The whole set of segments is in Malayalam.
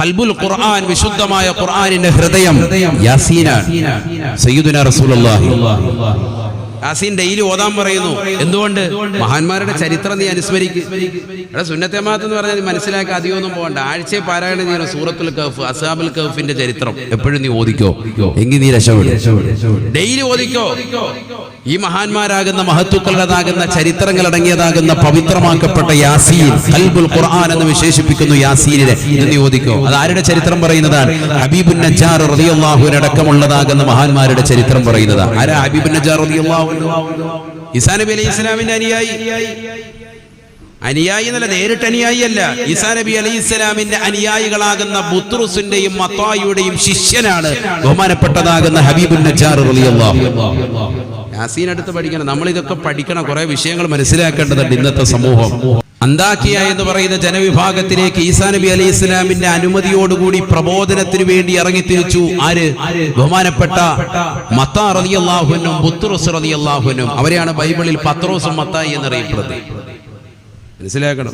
കൽബുൽ ഖുർആൻ വിശുദ്ധമായ ഖുർആനിന്റെ ഹൃദയം യാസീനാണ്. സയ്യിദുന റസൂലുള്ളാഹി. യാസീൻ ഡെയിലി ഓതാൻ പറയുന്നു. എന്തുകൊണ്ട്? മഹാന്മാരുടെ ചരിത്രം നീ അനുസ്മരിക്കും. എടാ സുന്നത്തമാത്ത് എന്ന് പറഞ്ഞാൽ മനസ്സിലാക്കി അധികമൊന്നും പോകണ്ട. ആഴ്ചയെ പാരായണം ചെയ്യണം സൂറത്തുൽ കഫ് അസാബുൽ കഫിന്റെ ചരിത്രം. എപ്പോഴും നീ ഓദിക്കോ എങ്കിൽ നീ രക്ഷപ്പെടും. ഡെയിലി ഓദിക്കോ ഈ മഹാന്മാരാകുന്ന മഹത്വക്കളുടേതാകുന്ന ചരിത്രങ്ങൾ അടങ്ങിയതാകുന്ന പവിത്രമാക്കപ്പെട്ട യാസീൻ കൽബുൽ ഖുർആൻ എന്ന് വിശേഷിപ്പിക്കുന്നു യാസീനിനെ. എന്ന് നീ ഓദിക്കോ അത് ആരുടെ ചരിത്രം പറയുന്നതാണ്? ഹബീബുൻ നജാർ റളിയല്ലാഹു അടക്കമുള്ളതാകുന്ന മഹാന്മാരുടെ ചരിത്രം പറയുന്നതാണ്. ആരാ ഹബീബുൻ നജാർ റളിയല്ലാഹു ഈസാ നബി അലൈഹി ഇസ്ലാമിന്റെ അനുയായി. അനുയായി എന്നല്ല നേരിട്ട് അനുയായി അല്ല ഈസാ നബി അലൈഹി ഇസ്ലാമിന്റെ അനുയായികളാകുന്ന ബുത്രുസിന്റെയും മത്തായിയുടെയും ശിഷ്യനാണ് ബഹുമാനപ്പെട്ടതാകുന്ന ഹബീബുൻ നജാർ യാസീൻ അടുത്ത് പഠിക്കണം. നമ്മൾ ഇതൊക്കെ പഠിക്കണം. കുറെ വിഷയങ്ങൾ മനസ്സിലാക്കേണ്ടതുണ്ട് ഇന്നത്തെ സമൂഹം. അന്താക്കിയ എന്ന് പറയുന്ന ജനവിഭാഗത്തിലേക്ക് ഈസാ നബി അലി ഇസ്ലാമിന്റെ അനുമതിയോടുകൂടി പ്രബോധനത്തിന് വേണ്ടി ഇറങ്ങി തിരിച്ചു. ആര്? ബഹുമാനപ്പെട്ട മത്താ റളിയല്ലാഹുവിനും റതി അള്ളാഹുനും അവരെയാണ് ബൈബിളിൽ പത്രോസും മത്തായി എന്നറിയപ്പെടുന്നത്. മനസ്സിലാക്കണം.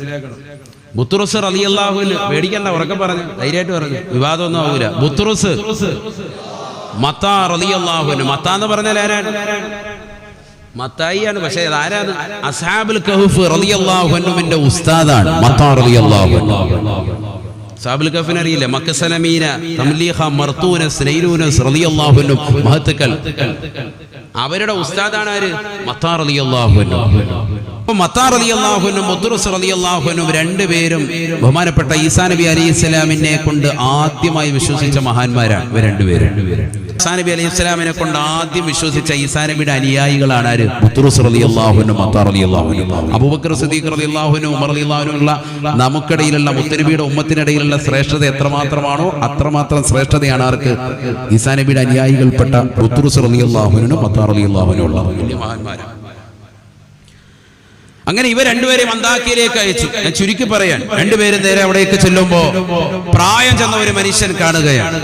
ബുത്തുറുസ് റളിയല്ലാഹുവിന് പേടിക്കണ്ട ഉറക്കം പറഞ്ഞു. ധൈര്യമായിട്ട് പറഞ്ഞു. വിവാദമൊന്നും ആവൂല. ബുത്തുറസ് മത്താ റളിയല്ലാഹുവിന് മത്ത എന്ന് പറഞ്ഞാൽ ആരാണ്? മത്തായിയാണ്. പക്ഷേ ആരാണ്? അസാബുൽ കഹഫ് റളിയല്ലാഹുവിന്റെ ഉസ്താദാണ്. മത്താ റളിയല്ലാഹു സാബുൽ കഫിന് അറിയില്ല? മക്കസലമീന തംലീഹ മർത്തൂന റളിയല്ലാഹു റളിയല്ലാഹുവിനും മഹത്തുക്കൾ അവരുടെ ഉസ്താദാണ് ആര്? മത്താ റളിയല്ലാഹുവിനും അപ്പൊ മത്താർ അലി അള്ളാഹുനും മുദ്റുസ് അലി അള്ളാഹുനും രണ്ടുപേരും ബഹുമാനപ്പെട്ട ഈസാ നബി അലൈഹി ഇസ്ലാമിനെ കൊണ്ട് ആദ്യമായി വിശ്വസിച്ച മഹാന്മാരാണ് ഇവർ രണ്ടുപേരും. ഈസാ നബി അലൈഹി ഇസ്ലാമിനെ കൊണ്ട് ആദ്യം വിശ്വസിച്ച ഈസാ നബിയുടെ അനുയായികളാണ് ആര്? മുദ്രസ് അലി അള്ളാഹുനും മത്താർ അലി അള്ളാഹുനും അബൂബക്കർ സദീഖ് അലി അള്ളാഹുനും ഉമർ അലി അള്ളാഹുനുള്ള നമുക്കിടയിലുള്ള മുത്തനബിയുടെ ഉമ്മത്തിനിടയിലുള്ള ശ്രേഷ്ഠത എത്രമാത്രമാണോ അത്രമാത്രം ശ്രേഷ്ഠതയാണ് ആർക്ക്? ഈസാ നബിയുടെ അനുയായികൾപ്പെട്ട മുദ്രസ് അലി അള്ളാഹുനും മത്താർ അലി അള്ളാഹുനും ഉള്ള മഹാന്മാരാണ്. അങ്ങനെ ഇവ രണ്ടുപേരെ അന്താക്കിയിലേക്ക് അയച്ചു. ഞാൻ ചുരുക്കി പറയാൻ രണ്ടുപേരും നേരെ അവിടേക്ക് ചെല്ലുമ്പോ പ്രായം ചെന്ന ഒരു മനുഷ്യൻ കാണുകയാണ്.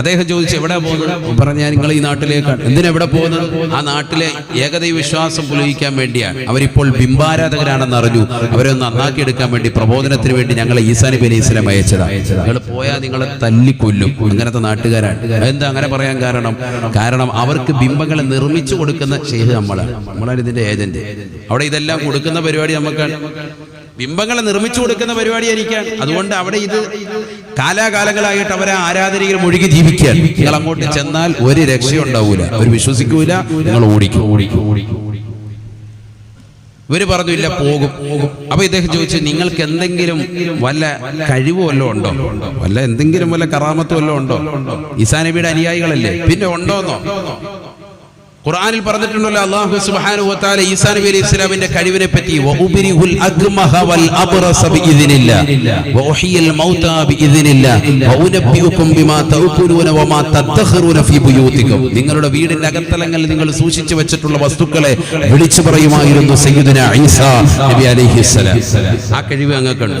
അദ്ദേഹം ചോദിച്ചു എവിടെ പോകുന്നത്? പറഞ്ഞ ഞാൻ നിങ്ങൾ ഈ നാട്ടിലേക്കാണ്. എന്തിനാ എവിടെ പോകുന്നത്? ആ നാട്ടിലെ ഏകദൈവ വിശ്വാസം പുലയിക്കാൻ വേണ്ടിയാണ്. അവരിപ്പോൾ ബിംബാരാധകരാണെന്ന് അറിഞ്ഞു. അവരെ ഒന്ന് നന്നാക്കി എടുക്കാൻ വേണ്ടി പ്രബോധനത്തിന് വേണ്ടി ഞങ്ങളെ ഈസാനി ബലി ഇസ്ലാം അയച്ചതാണ് നിങ്ങൾ പോയാൽ നിങ്ങളെ തല്ലിക്കൊല്ലും അങ്ങനത്തെ നാട്ടുകാരാണ്. എന്താ അങ്ങനെ പറയാൻ കാരണം? കാരണം അവർക്ക് ബിംബങ്ങളെ നിർമ്മിച്ചു കൊടുക്കുന്ന ചെയ്ത് നമ്മളാണ്. നമ്മളാണ് ഇതിന്റെ ഏജന്റ്. അവിടെ ഇതെല്ലാം കൊടുക്കുന്ന പരിപാടി നമുക്കാണ്. ബിംബങ്ങളെ നിർമ്മിച്ചു കൊടുക്കുന്ന പരിപാടി ആയിരിക്കാം അതുകൊണ്ട് അവിടെ ഇത് കാലാകാലങ്ങളായിട്ട് അവരെ ആരാധനയിൽ മുഴുകി ജീവിക്കാൻ. നിങ്ങൾ അങ്ങോട്ട് ചെന്നാൽ ഒരു രക്ഷയുണ്ടാവൂല അവർ വിശ്വസിക്കൂല നിങ്ങൾ ഓടിക്കും. ഓടിക്കും ഓടിക്കും ഇവർ പറഞ്ഞു ഇല്ല പോകും. അപ്പൊ ഇദ്ദേഹം ചോദിച്ചു നിങ്ങൾക്ക് എന്തെങ്കിലും വല്ല കഴിവ് വല്ലതും ഉണ്ടോ? വല്ല എന്തെങ്കിലും വല്ല കറാമത്ത് വല്ലതും ഉണ്ടോ? ഈസാ നബിയുടെ അനുയായികളല്ലേ? പിന്നെ ഉണ്ടോന്നോ? ഖുർആനിൽ പറഞ്ഞിട്ടുണ്ടല്ലോ അല്ലാഹു സുബ്ഹാനഹു വ തആല ഈസാ നബി അലൈഹി ഇസ്ലാമിന്റെ കഴിവിനെ പറ്റി വഉബരിഹുൽ അഗ്മഹ വൽ അബ്റസ ബിഇذനില്ലാ വഉഹിയൽ മൗതാ ബിഇذനില്ലാ വഉനബ്ബിഉകും ബിമാ തഅകുലൂന വമാ തദ്ഖറുന ഫീ ബുയൂതികും നിങ്ങളുടെ വീടിന്റെ അകത്തളങ്ങളിൽ നിങ്ങൾ സൂക്ഷിച്ചു വെച്ചിട്ടുള്ള വസ്തുക്കളെ വിളിച്ചു പറയുമായിരുന്നു സയ്യിദുന ഈസാ നബി അലൈഹി സ്വലാം. ആ കഴിവ് അങ്ങക്കുണ്ട്.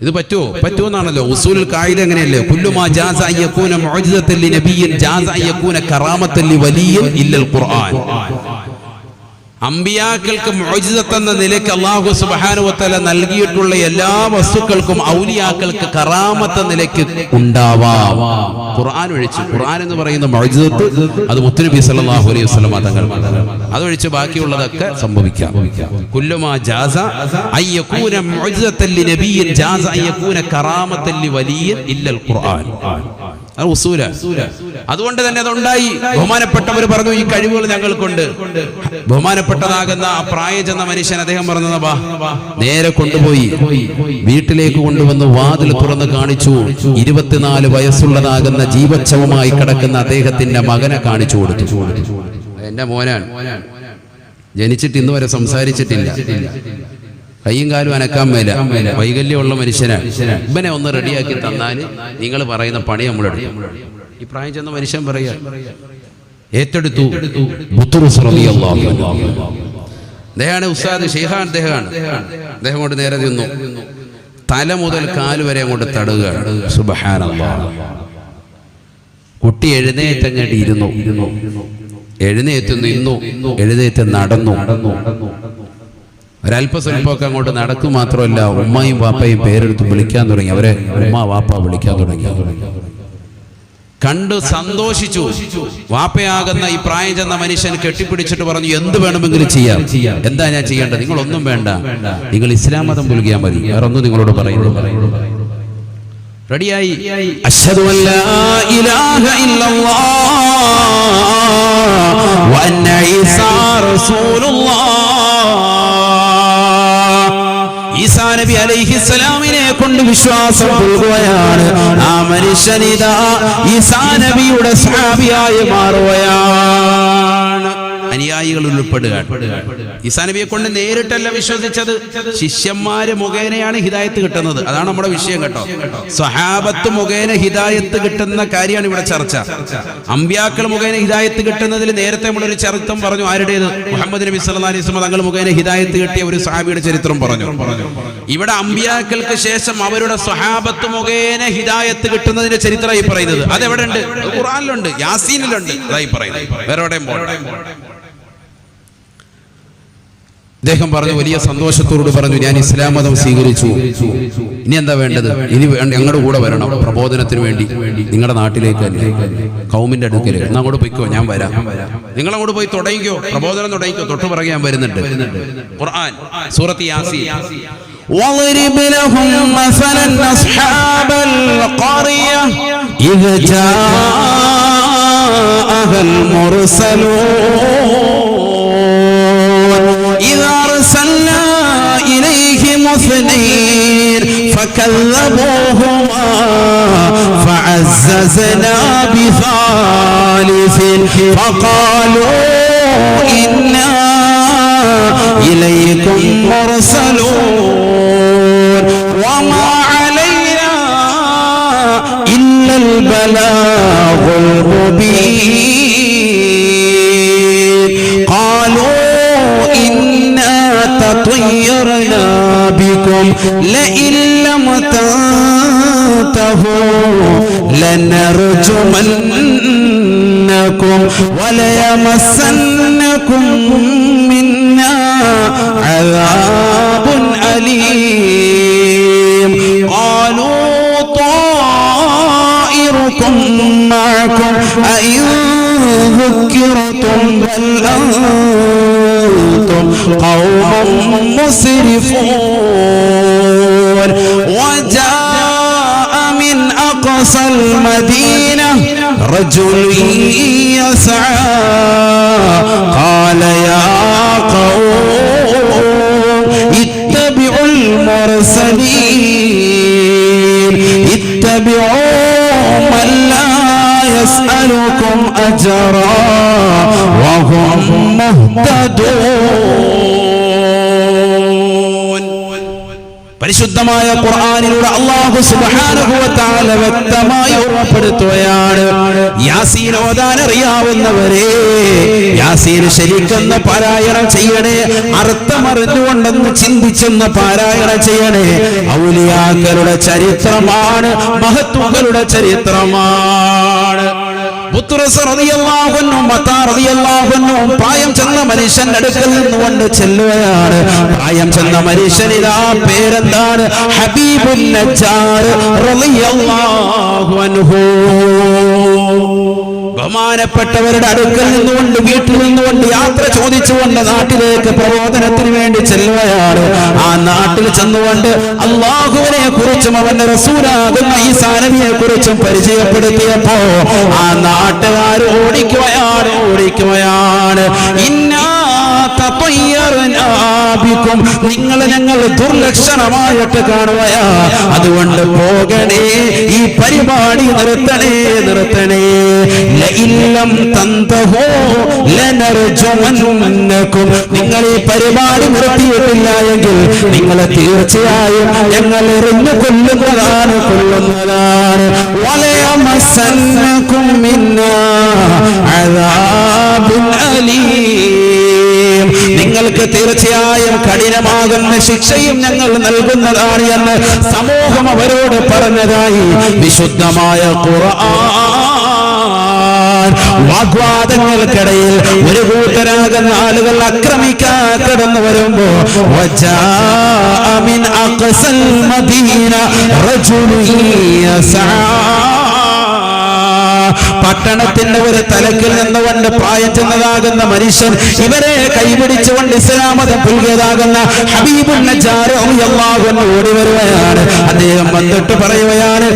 ഇത് പറ്റുമോ പറ്റുമെന്നാണല്ലോ ഉസൂൽ കായിക എങ്ങനെയല്ലേ? കുല്ലുമാ ജാസ യകൂന മുഅ്ജിസത്തൻ ലിനബിയ്യിൻ ജാസ യകൂന കറാമത്തൻ ലിവലിയ്യിൻ ഇല്ലൽ ഖുർആൻ. അമ്പിയാക്കൾക്ക് മോചിതത്തെന്ന നിലയ്ക്ക് അള്ളാഹു സുബാനുവത്തല നൽകിയിട്ടുള്ള എല്ലാ വസ്തുക്കൾക്കും ഔലിയാക്കൾക്ക് കറാമത്ത നിലയ്ക്ക് ഉണ്ടാവാം. ഖുർആൻ ഒഴിച്ച് ഖുർആൻ എന്ന് പറയുന്ന മോചിതത്ത് അത് മുത്തുനബി സല്ലല്ലാഹു അലൈഹി വസല്ലം മതങ്ങൾ അതൊഴിച്ച് ബാക്കിയുള്ളതൊക്കെ സംഭവിക്കാം. ജാസ ജാസ അയ്യകൂന കറാമത്തൻ ലിവലിയ്യിൻ ഇല്ലൽ ഖുർആൻ. അത് ഉസൂല. അതുകൊണ്ട് തന്നെ അതുണ്ടായി. ബഹുമാനപ്പെട്ടവർ പറഞ്ഞു ഈ കഴിവുകൾ ഞങ്ങൾക്കുണ്ട്. ബഹുമാനപ്പെട്ടതാകുന്ന ആ പ്രായ ചെന്ന മനുഷ്യൻ അദ്ദേഹം പറഞ്ഞത് നേരെ കൊണ്ടുപോയി. വീട്ടിലേക്ക് കൊണ്ടുവന്ന് വാതിൽ തുറന്ന് കാണിച്ചു. ഇരുപത്തിനാല് വയസ്സുള്ളതാകുന്ന ജീവച്ഛവമായി കിടക്കുന്ന അദ്ദേഹത്തിന്റെ മകനെ കാണിച്ചു കൊടുത്തു. എന്റെ മോനാണ്. ജനിച്ചിട്ട് ഇന്ന് വരെ സംസാരിച്ചിട്ടില്ല. കയ്യും കാലും അനക്കാൻ മേല. വൈകല്യമുള്ള മനുഷ്യനാണ് ഇവനെ ഒന്ന് റെഡിയാക്കി തന്നാൽ നിങ്ങൾ പറയുന്ന പണി നമ്മൾ എടുക്കും. ഈ പ്രായം ചെന്ന മനുഷ്യൻ പറയാ ഏറ്റെടുത്തു. അദ്ദേഹമാണ് ഉസ്താദ് ഷെയ്ഹാൻ അദ്ദേഹമാണ് അദ്ദേഹം കൊണ്ട് നേരെ തിന്നു തല മുതൽ കാൽ വരെ അങ്ങോട്ട് തടുകയാണ്. സുബ്ഹാനല്ലാഹ് കുട്ടി എഴുന്നേറ്റങ്ങോട്ട് ഇരുന്നു. എഴുന്നേറ്റ് നിന്നു. എഴുന്നേറ്റ് നടന്നു. ഒരല്പസ്വല്പമൊക്കെ അങ്ങോട്ട് നടക്കും മാത്രമല്ല ഉമ്മയും വാപ്പയും പേരെടുത്ത് വിളിക്കാൻ തുടങ്ങി. അവരെ ഉമ്മ വാപ്പ വിളിക്കാൻ തുടങ്ങി. കണ്ട് സന്തോഷിച്ചു. വാപ്പയാകുന്ന ഈ പ്രായം ചെന്ന മനുഷ്യൻ കെട്ടിപ്പിടിച്ചിട്ട് പറഞ്ഞു എന്ത് വേണമെങ്കിലും ചെയ്യാം. എന്താ ഞാൻ ചെയ്യേണ്ടത്? നിങ്ങളൊന്നും വേണ്ട. നിങ്ങൾ ഇസ്ലാം മതം പുലുകിയാൽ മതി. വേറെ ഒന്നും നിങ്ങളോട് പറയുന്നു റെഡിയായി. റസൂലുള്ളാഹ് ഈസാ നബി അലൈഹിസ്സലാമിനെ കൊണ്ട് വിശ്വാസം പുൽകുകയാണ് ആ മനുഷ്യനിതാ ഈസാ നബിയുടെ സ്വഹാബിയായി മാറുകയാണ്. അനുയായികളിൽ ഉൾപ്പെടുകയാണ് ഈസാനബിയെ കൊണ്ട് നേരിട്ടല്ല വിശ്വസിച്ചത്. ശിഷ്യന്മാര് മുഖേനയാണ് ഹിതായത്ത് കിട്ടുന്നത്. അതാണ് നമ്മുടെ വിഷയം കേട്ടോ. സ്വഹാബത്ത് മുഖേന ഹിതായത്ത് കിട്ടുന്ന കാര്യമാണ് ഇവിടെ ചർച്ച. അമ്പ്യാക്കൾ മുഖേന ഹിതായത്ത് കിട്ടുന്നതിൽ നേരത്തെ നമ്മളൊരു ചരിത്രം പറഞ്ഞു. ആരുടേത്? മുഹമ്മദ് നബി സല്ലല്ലാഹു അലൈഹി തങ്ങൾ മുഖേന ഹിതായത്ത് കിട്ടിയ ഒരു സ്വഹാബിയുടെ ചരിത്രം പറഞ്ഞു. ഇവിടെ അമ്പ്യാക്കൾക്ക് ശേഷം അവരുടെ സ്വഹാബത്ത് മുഖേന ഹിതായത്ത് കിട്ടുന്നതിന്റെ ചരിത്രമായി പറയുന്നത്. അതെവിടെ ഉണ്ട് ഖുറാനിലുണ്ട് യാസീനിലുണ്ട്. അതായി പറയുന്നത്. വേറെ എവിടെയും പോകട്ടെ അദ്ദേഹം പറഞ്ഞു വലിയ സന്തോഷത്തോട് പറഞ്ഞു ഞാൻ ഇസ്ലാം മതം സ്വീകരിച്ചു. ഇനി എന്താ വേണ്ടത്? ഇനി ഞങ്ങളുടെ കൂടെ വരണം പ്രബോധനത്തിന് വേണ്ടി. നിങ്ങളുടെ നാട്ടിലേക്ക് കൗമിന്റെ അടുക്കൽ എന്നാ അങ്ങോട്ട് പോയിക്കോ ഞാൻ വരാം. നിങ്ങൾ അങ്ങോട്ട് പോയി തുടങ്ങിക്കോ പ്രബോധനം തുടങ്ങിക്കോ. തൊട്ട് പിറകെ ഞാൻ വരുന്നുണ്ട്. ഖുർആൻ സൂറത്ത് യാസി واضرب اثنين فكذبوهما فعززنا بثالث فقالوا إنا إليكم مرسلون وما علينا إلا البلاغ المبين لئن لم تنتهوا لنرجمنكم وليمسنكم منا عذاب أليم. قالوا طائركم معكم أئن ذكرتم بل أنتم قوم مسرفون وجاء من أقصى المدينة رجل يسعى. قال يا قوم اتبعوا المرسلين. اتبعوا من لا يسألكم أجرا. وهم പരിശുദ്ധമായ ഖുർആനിലൂടെ അള്ളാഹു തആല വ്യക്തമായി ഓർമ്മപ്പെടുത്തുകയാണ് യാസീൻ ഓതാൻ അറിയാവുന്നവരെ യാസീൻ ശരിക്കെന്ന് പാരായണം ചെയ്യണേ അർത്ഥമറിഞ്ഞുകൊണ്ടെന്ന് ചിന്തിച്ചെന്ന് പാരായണം ചെയ്യണേ ഔലിയാക്കളുടെ ചരിത്രമാണ് മഹത്വങ്ങളുടെ ചരിത്രമാണ്. പ്രായം ചെന്ന മനുഷ്യൻ അടുക്കൽ നിന്നുകൊണ്ട് ചെല്ലുകയാണ്. പ്രായം ചെന്ന മനുഷ്യനിതാ പേരെന്താണ്? ഹബീബുൻ നജ്ജാർ റളിയല്ലാഹു അൻഹു. ബഹുമാനപ്പെട്ടവരുടെ അടുക്കൽ നിന്നുകൊണ്ട് വീട്ടിൽ നിന്നുകൊണ്ട് യാത്ര ചോദിച്ചുകൊണ്ട് നാട്ടിലേക്ക് പ്രബോധനത്തിന് വേണ്ടി ചെല്ലുകയാണ്. ആ നാട്ടിൽ ചെന്നുകൊണ്ട് അള്ളാഹുവിനെ കുറിച്ചും അവന്റെ റസൂലാകുന്ന ഈ സാനവിയെ കുറിച്ചും പരിചയപ്പെടുത്തിയപ്പോ ആ നാട്ടുകാർ ഓടിക്കുകയാണ് ഓടിക്കുകയാണ് ഇന്നാ ആപിക്കും നിങ്ങൾ ഞങ്ങൾ ദുർലക്ഷണമായിട്ട് കാണുവയാ. അതുകൊണ്ട് പോകണേ ഈ പരിപാടി നിർത്തണേ നിർത്തണേ. ഇല്ലം തന്തഹോ ലനർജുമന്നക്കും നിങ്ങൾ ഈ പരിപാടി നിർത്തിയിട്ടില്ല എങ്കിൽ നിങ്ങളെ തീർച്ചയായും ഞങ്ങൾ എറിഞ്ഞു കൊല്ലുന്നതാണ് കൊല്ലുന്നതാണ്. وليمسنكم منا عذاب അലീ. നിങ്ങൾക്ക് തീർച്ചയായും കഠിനമാകുന്ന ശിക്ഷയും ഞങ്ങൾ നൽകുന്നതാണ് എന്ന് സമൂഹം അവരോട് പറഞ്ഞതായി വിശുദ്ധമായ ഖുർആൻ. വാഗ്വാദങ്ങൾക്കിടയിൽ ഒരു കൂട്ടരാകുന്ന ആളുകൾ ആക്രമിക്കാൻ കടന്നു വരുമ്പോ അഖ്സൽ മദീന റജുലി പട്ടണത്തിന്റെ ഒരു തലക്കിൽ നിന്നുകൊണ്ട് പ്രായം ചെന്നതാകുന്ന മനുഷ്യൻ ഇവരെ കൈപിടിച്ചുകൊണ്ട് ഇസ്ലാമതം പുൽകിയതാകുന്ന ഹബീബുൻ അൻഹു ഓടി വരുകയാണ്. അദ്ദേഹം വന്നിട്ട് പറയുകയാണ്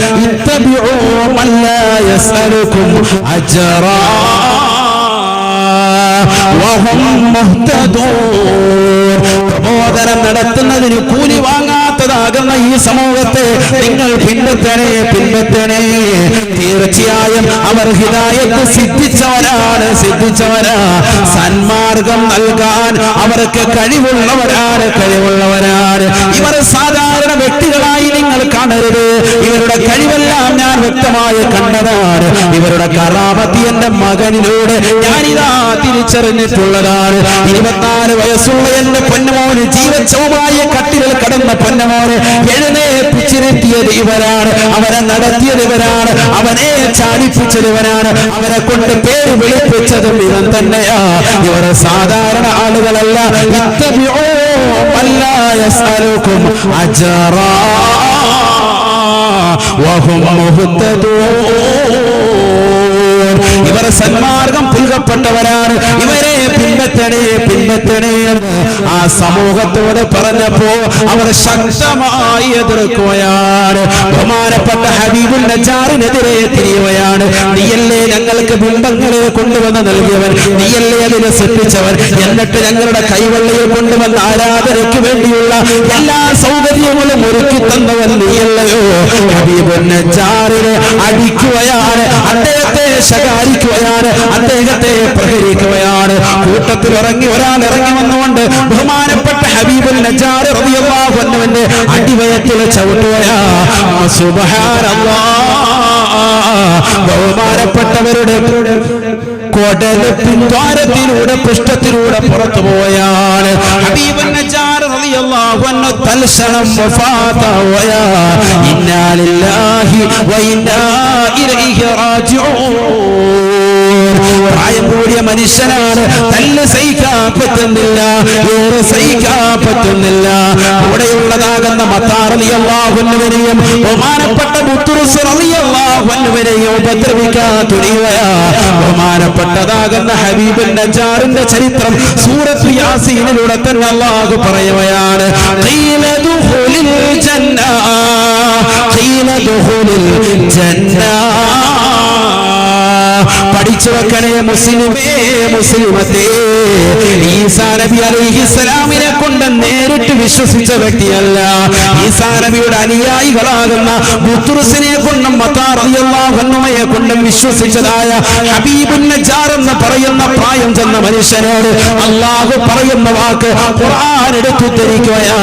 പ്രബോധനം നടത്തുന്നതിന് കൂലി വാങ്ങാത്തതാകുന്ന ഈ സമൂഹത്തെ നിങ്ങൾ പിൻപറ്റണേ പിൻപറ്റണേ. തീർച്ചയായും അവർ ഹിതായത്ത് സിദ്ധിച്ചവരാണ് സിദ്ധിച്ചവരാ. സന്മാർഗം നൽകാൻ അവർക്ക് കഴിവുള്ളവരാണ് കഴിവുള്ളവരാണ്. ഇവർ സാധാരണ വ്യക്തികളായി നിങ്ങൾ കാണരുത്. ഇവരുടെ കഴിവെല്ലാം ഞാൻ വ്യക്തമായി കണ്ടതാണ്. ഇവരുടെ കറാമത്തി എന്റെ മകനിലൂടെ ഞാനിതാ തിരിച്ചറിഞ്ഞിട്ടുള്ളതാണ്. ഇരുപത്തിനാല് വയസ്സുള്ള എന്റെ പൊന്നമോന് ജീവച്ചവുമായ കട്ടിലിൽ കടന്ന പൊന്നമോന് എഴുന്നേപ്പിച്ചിരുത്തിയത് ഇവരാണ്. അവരെ നടത്തിയത് ഇവരാണ്. അവനെ ചാടിപ്പിച്ചത് ഇവരാണ് അവരെ കൊണ്ട് പേര് വിളിപ്പിച്ചതും ഇവൻ തന്നെയാ. ഇവർ സാധാരണ ആളുകളല്ല. വഹും ഇവർ സന്മാർഗം പുൽകപ്പെട്ടവരാണ്. ഇവരെ പിൻപറ്റണേ പിൻപറ്റണേ ആ സമൂഹത്തോട് പറഞ്ഞപ്പോ അവർ ശക്തമായി എതിർക്കുകയാണ്. ബഹുമാനപ്പെട്ട ഹബീബുൽ നജാറിനെതിരെ തിരിയുകയാണ്. നീയല്ലേ ഞങ്ങൾക്ക് ബിംബങ്ങളെ കൊണ്ടുവന്ന് നൽകിയവൻ? നീയല്ലേ അതിനെ സൃഷ്ടിച്ചവൻ? എന്നിട്ട് ഞങ്ങളുടെ കൈവള്ളിയിൽ കൊണ്ടുവന്ന ആരാധനയ്ക്ക് വേണ്ടിയുള്ള എല്ലാ സൗകര്യങ്ങളും ഒരുക്കി തന്നവൻ നീയല്ലയോ? ഹബീബുൽ നജാറിനെ അടിക്കുകയാണ് അദ്ദേഹത്തെ ശകാരിക്കുകയാണ് അദ്ദേഹത്തെ പ്രഹരിക്കുകയാണ്. കൂട്ടത്തിൽ ഇറങ്ങി ഒരാൾ ഇറങ്ങി വന്നുകൊണ്ട് ബഹുമാനപ്പെട്ട ഹബീബുൽ നജാർ അൻഹുവിന്റെ അടിവയത്തിൽ ചവിട്ടുകയാ. ബഹുമാനപ്പെട്ടവരുടെ കൊടൽ പിൻദ്വാരത്തിലൂടെ പുറത്തു പോയാണ്. ഹബീബുൽ നജാർ റളിയല്ലാഹു അൻഹു വ ഇലൈഹി പ്രായം കൂടിയ മനുഷ്യനാണ്. തല്ല് സഹിക്കാൻ പറ്റുന്നില്ല. സഹിക്കാൻ പറ്റുന്നില്ല. കൂടെയുള്ളതാകുന്ന മത്താറിയാഹുന്നവരെയും ബഹുമാനപ്പെട്ട ബുത്തുറുസറിയാഹുന്നവരെയും ഉപദ്രവിക്കാൻ തുടങ്ങിയാ ബഹുമാനപ്പെട്ടതാകുന്ന ഹബീബിന്റെ നജാറിന്റെ ചരിത്രം സൂറത്ത് യാസീനിലൂടെ തന്നെ അള്ളാഹു പറയുകയാണ്. ജന്ന. ജന്ന. പഠിച്ചു വെക്കണേ മുസ്ലിമേ മുസ്ലിമത്തെ. ഈസാ നബി അലൈഹിസ്സലാമിനെ കൊണ്ട് നേരിട്ട് വിശ്വസിച്ച വ്യക്തിയല്ല. ഈസാ നബിയുടെ അനുയായികളാകുന്ന ബുത്തുറുസിനെ കൊണ്ടും മത്താറിയല്ലാഹുമ്മയെ കൊണ്ടും വിശ്വസിച്ചതായ ഹബീബുൻ നജാർ എന്ന് പറയുന്ന പ്രായം ചെന്ന മനുഷ്യനോട് അള്ളാഹു പറയുന്ന വാക്ക് ഖുർആൻ എടുത്തുദ്ധരിക്കുകയാ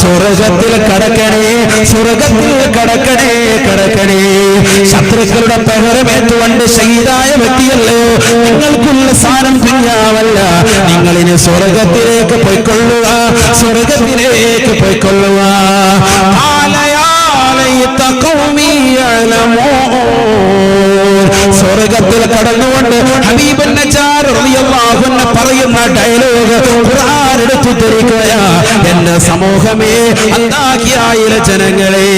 സ്വർഗത്തിൽ കടക്കണേ സ്വർഗത്തിൽ കടക്കണേ കടക്കണേ. ശത്രുക്കളുടെ പകരമേറ്റുകൊണ്ട് ശഹീദായ വ്യക്തിയല്ലോ? നിങ്ങൾക്കുള്ള സാരം കുഞ്ഞാവല്ല. നിങ്ങളിന് സ്വർഗത്തിലേക്ക് പോയിക്കൊള്ളുക സ്വർഗത്തിലേക്ക് പോയിക്കൊള്ളുക. സ്വർഗത്തിൽ കടന്നുകൊണ്ട് ഹബീബൻ പറയുന്ന ഡയലോഗ് എടുത്തു ധരിക്കുകയാ എന്റെ സമൂഹമേ അന്താക്കിയായിലെ ജനങ്ങളെ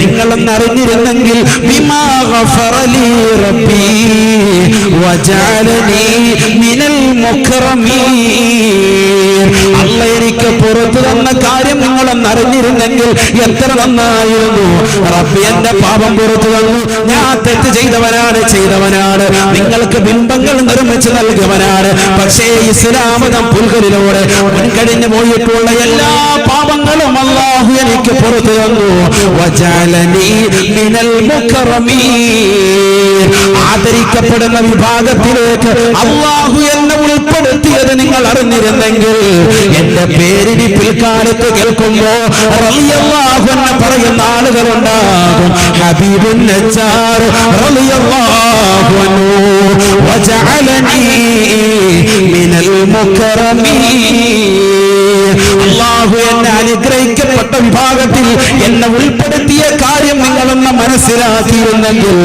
നിങ്ങളെന്ന് അറിഞ്ഞിരുന്നെങ്കിൽ മിനൽ മുക്രമീൻ. അല്ല എനിക്ക് പുറത്തു തന്ന കാര്യം നിങ്ങളൊന്ന് അറിഞ്ഞിരുന്നെങ്കിൽ എത്ര നന്നായിരുന്നു. റബ്ബി എന്റെ പാപം പുറത്തു തന്നു. ഞാൻ തെറ്റ് ചെയ്തവനാണ് ചെയ്തവനാണ്. നിങ്ങൾക്ക് ബിംബങ്ങൾ നിർമ്മിച്ചു നൽകിയവനാണ്. പക്ഷേ ഇസ്ലാമതം പുൽകരിലൂടെ മുൻകഴിഞ്ഞു പോയിട്ടുള്ള എല്ലാ പാപങ്ങളും അല്ലാഹു എനിക്ക് പുറത്തു തന്നു. വജാലനി മിനൽ മുക്കറമീൻ ആദരിക്കപ്പെടുന്ന വിഭാഗത്തിലേക്ക് അള്ളാഹു എന്നെ ഉൾപ്പെടുത്തിയത് നിങ്ങൾ അറിഞ്ഞിരുന്നെങ്കിൽ എന്റെ പേരിനി പിൽക്കാലത്ത് കേൾക്കുമ്പോ റളിയല്ലാഹു എന്ന് പറയുന്ന ആളുകളുണ്ടാകും ഹബീബുൻ നജ്ജാർ റളിയല്ലാഹു അൻഹു വജഅലനി മിനൽ മുക്കറമീൻ അള്ളാഹു എന്നെ അനുഗ്രഹിക്കപ്പെട്ട വിഭാഗത്തിൽ എന്നെ ഉൾപ്പെടുത്തിയ കാര്യം നിങ്ങളെന്ന് മനസ്സിലാക്കിയിരുന്നെങ്കിൽ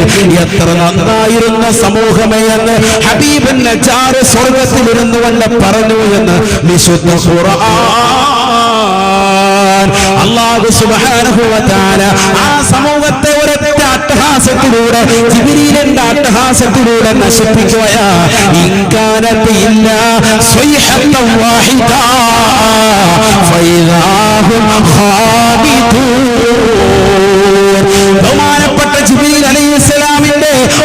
എത്ര നന്നായിരുന്ന സമൂഹമേ എന്ന് ഹബീബൻ നജാറ് സ്വർഗത്തിലിരുന്നു കൊണ്ട് പറഞ്ഞു എന്ന് വിശുദ്ധ അള്ളാഹു ആ സമൂഹത്തെ അട്ടഹാസത്തിലൂടെ അട്ടഹാസത്തിലൂടെ നശിപ്പിക്കുകയാ.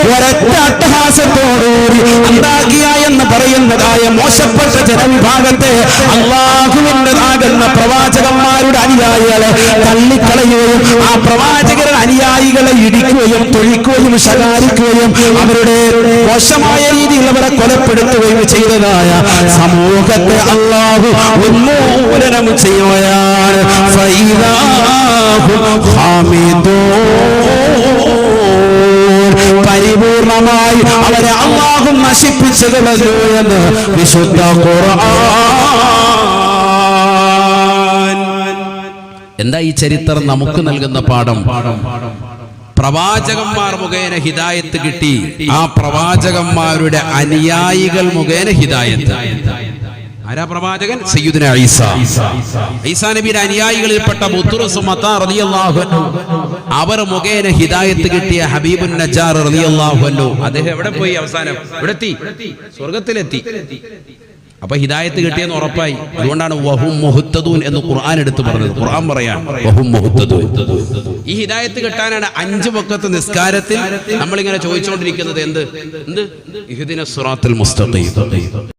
ഒരൊറ്റ അട്ടഹാസത്തോടുകൂടി അന്താകിയ എന്ന് പറയുന്നതായ മോശപ്പെട്ട ജനവിഭാഗത്തെ അള്ളാഹുവിന്റെതാകുന്ന പ്രവാചകന്മാരുടെ അനുയായികളെ തള്ളിക്കളയുകയും ആ പ്രവാചകരുടെ അനുയായികളെ ഇടിക്കുകയും തൊഴിക്കുകയും ശകാരിക്കുകയും അവരുടെ മോശമായ രീതിയിൽ അവരെ കൊലപ്പെടുത്തുകയും ചെയ്തതായ സമൂഹത്തെ അള്ളാഹു ഉന്മൂലനം ചെയ്യുകയാണ് ഹാമിദോ. പരിപൂർണമായി അവരെ അള്ളാഹും നശിപ്പിച്ചു എന്ന് വിശുദ്ധ എന്താ ഈ ചരിത്രം നമുക്ക് നൽകുന്ന പാഠം? പ്രവാചകന്മാർ മുഖേന ഹിദായത്ത് കിട്ടി. ആ പ്രവാചകന്മാരുടെ അനുയായികൾ മുഖേന ഹിദായത്ത്. ആരാ പ്രവാചകൻ സയ്യിദുന ഈസ. ഈസാ നബിയുടെ അനുയായികളിൽപ്പെട്ട അവർ മുഖേന ഹിദായത്ത് കിട്ടിയ ഹബീബുൻ നജാർ റളിയല്ലാഹു അദ്ദേഹം എവിടെ പോയി അവസാനം? ഇവിടെ എത്തി സ്വർഗത്തിലെത്തി. അപ്പൊ ഹിദായത്ത് കിട്ടിയെന്ന് ഉറപ്പായി. അതുകൊണ്ടാണ് വഹും മുഹത്തദൂൻ എന്ന് ഖുർആൻ എടുത്ത് പറഞ്ഞത്. ഖുർആൻ പറയാൻ. വഹും മുഹത്തദൂൻ. ഈ ഹിദായത്ത് കിട്ടാനാണ് അഞ്ച് വക്കത്ത് നിസ്കാരത്തിൽ നമ്മളിങ്ങനെ ചോദിച്ചുകൊണ്ടിരിക്കുന്നത് എന്ത്? എന്ത്? ഇഹ്ദിന സിറാത്തുൽ മുസ്തഖീം.